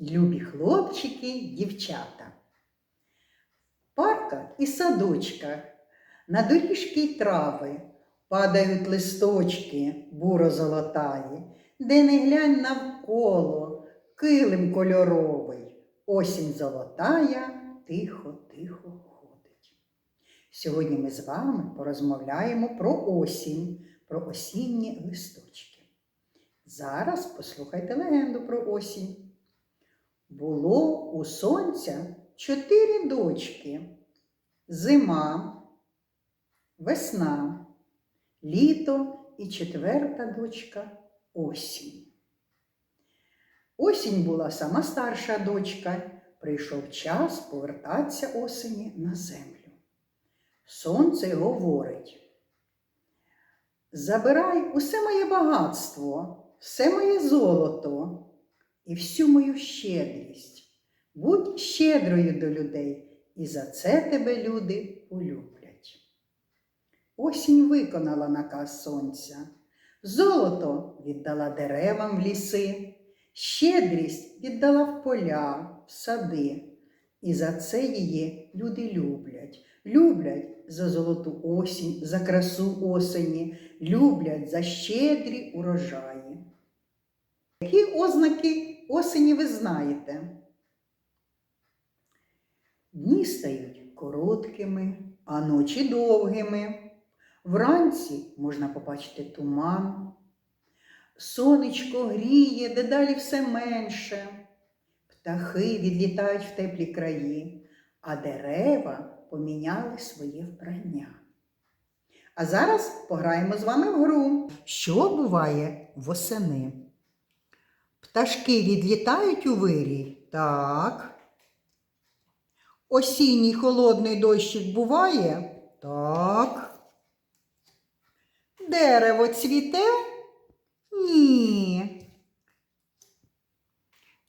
Любі хлопчики, дівчата. В парках і садочках на доріжки й трави падають листочки буро-золотаї, де не глянь навколо, килим кольоровий, осінь золотая тихо-тихо ходить. Сьогодні ми з вами порозмовляємо про осінь, про осінні листочки. Зараз послухайте легенду про осінь. Було у сонця чотири дочки. Зима, весна, літо і четверта дочка осінь. Осінь була сама старша дочка. Прийшов час повертатися осені на землю. Сонце говорить. Забирай усе моє багатство, все моє золото і всю мою щедрість. Будь щедрою до людей, і за це тебе люди полюблять. Осінь виконала наказ сонця. Золото віддала деревам в ліси, щедрість віддала в поля, в сади. І за це її люди люблять. Люблять за золоту осінь, за красу осені, люблять за щедрі урожаї. Які ознаки осені ви знаєте? Дні стають короткими, а ночі довгими. Вранці можна побачити туман. Сонечко гріє, дедалі все менше. Птахи відлітають в теплі краї, а дерева поміняли своє вбрання. А зараз пограємо з вами в гру. Що буває восени? Пташки відлітають у вирій? Так. Осінній холодний дощик буває? Так. Дерево цвіте? Ні.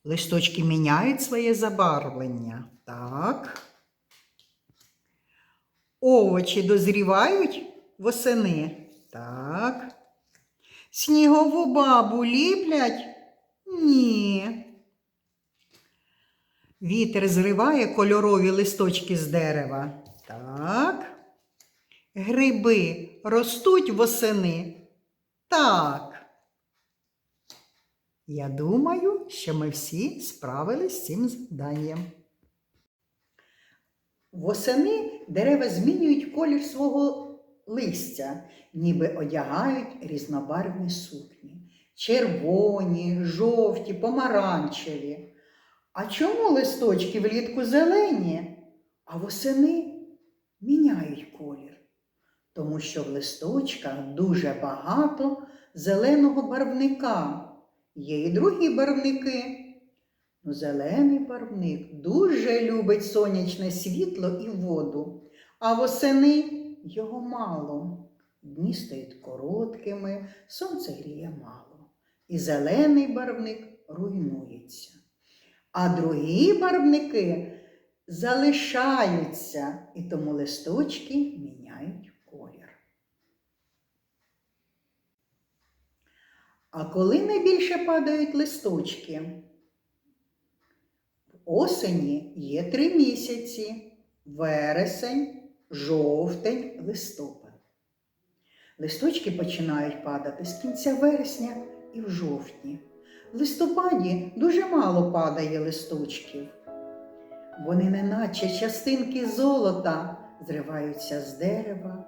Листочки міняють своє забарвлення. Так. Овочі дозрівають восени. Так. Снігову бабу ліплять? Ні. Вітер зриває кольорові листочки з дерева. Так. Гриби ростуть восени. Так. Я думаю, що ми всі справились з цим завданням. Восени дерева змінюють колір свого листя, ніби одягають різнобарвні сукні. Червоні, жовті, помаранчеві. А чому листочки влітку зелені, а восени міняють колір? Тому що в листочках дуже багато зеленого барвника. Є і другі барвники. Ну, зелений барвник дуже любить сонячне світло і воду, а восени його мало. Дні стають короткими, сонце гріє мало. І зелений барвник руйнується. А другі барвники залишаються, і тому листочки міняють колір. А коли найбільше падають листочки? В осені є три місяці вересень, жовтень, листопад. Листочки починають падати з кінця вересня і в жовтні. В листопаді дуже мало падає листочків. Вони, неначе частинки золота, зриваються з дерева,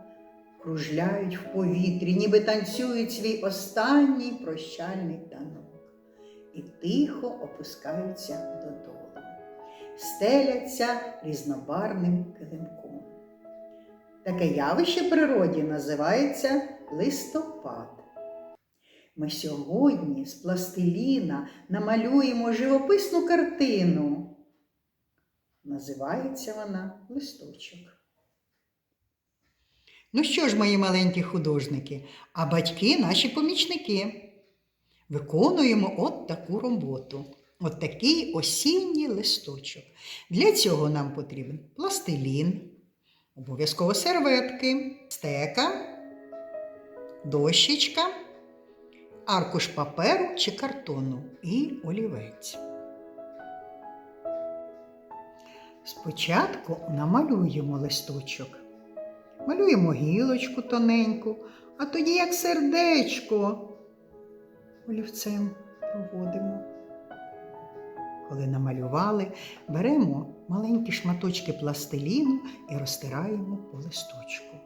кружляють в повітрі, ніби танцюють свій останній прощальний танок і тихо опускаються додолу, стеляться різнобарвним килимком. Таке явище природі називається листопад. Ми сьогодні з пластиліна намалюємо живописну картину. Називається вона листочок. Ну що ж, мої маленькі художники, а батьки наші помічники. Виконуємо от таку роботу. От такий осінній листочок. Для цього нам потрібен пластилін, обов'язково серветки, стека, дощечка, аркуш паперу чи картону і олівець. Спочатку намалюємо листочок. Малюємо гілочку тоненьку, а тоді як сердечко олівцем проводимо. Коли намалювали, беремо маленькі шматочки пластиліну і розтираємо по листочку.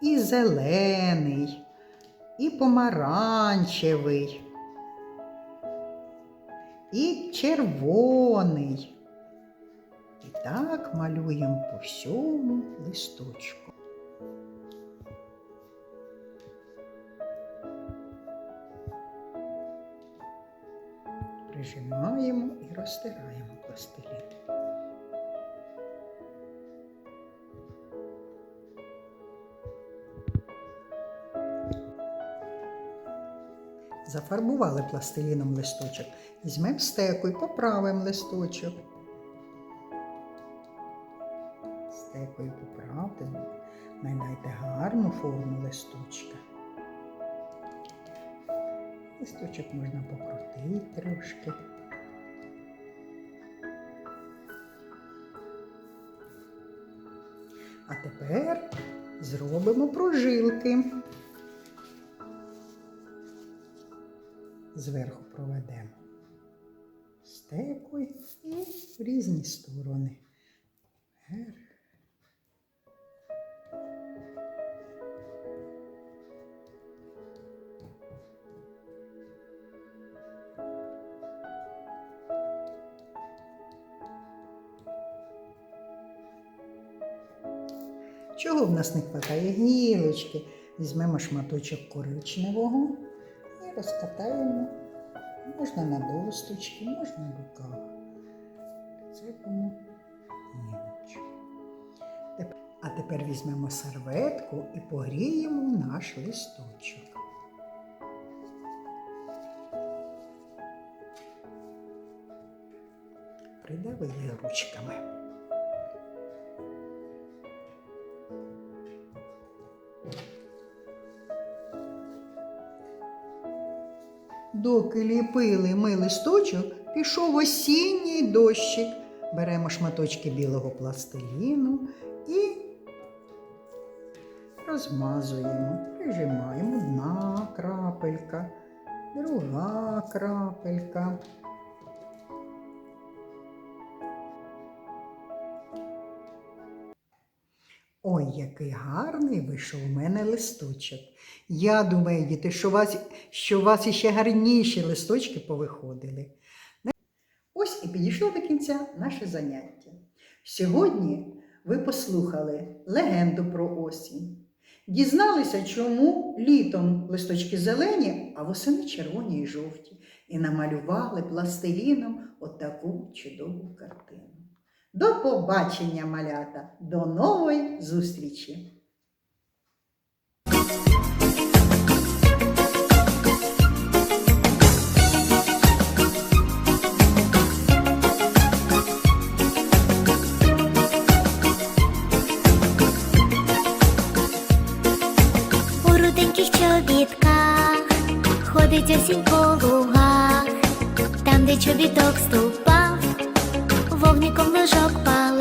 І зелений, і помаранчевий, і червоний. І так малюємо по всьому листочку. Прижимаємо і розтираємо пластилін. Зафарбували пластиліном листочок. Візьмемо стеку і поправимо листочок. Стекою поправте, найдайте гарну форму листочка. Листочок можна покрутити трошки. А тепер зробимо прожилки. Зверху проведемо стекою і в різні сторони. Чого в нас не вистачає гілочки? Візьмемо шматочок коричневого розкатаємо. Можна на досточки, можна руках. Цепимо гілочку. Теп- А тепер візьмемо серветку і погріємо наш листочок. Придавили ручками. Доки ліпили ми листочок, пішов осінній дощик. Беремо шматочки білого пластиліну і розмазуємо, прижимаємо одна крапелька, друга крапелька. Ой, який гарний вийшов у мене листочок. Я думаю, діти, що у вас, що вас іще гарніші листочки повиходили. Ось і підійшло до кінця наше заняття. Сьогодні ви послухали легенду про осінь. Дізналися, чому літом листочки зелені, а восени червоні і жовті, і намалювали пластиліном отаку чудову картину. До побачення, малята! До нової зустрічі! У руденьких ходить осінь по лугах, там, де чобіток come como eu jogo bala.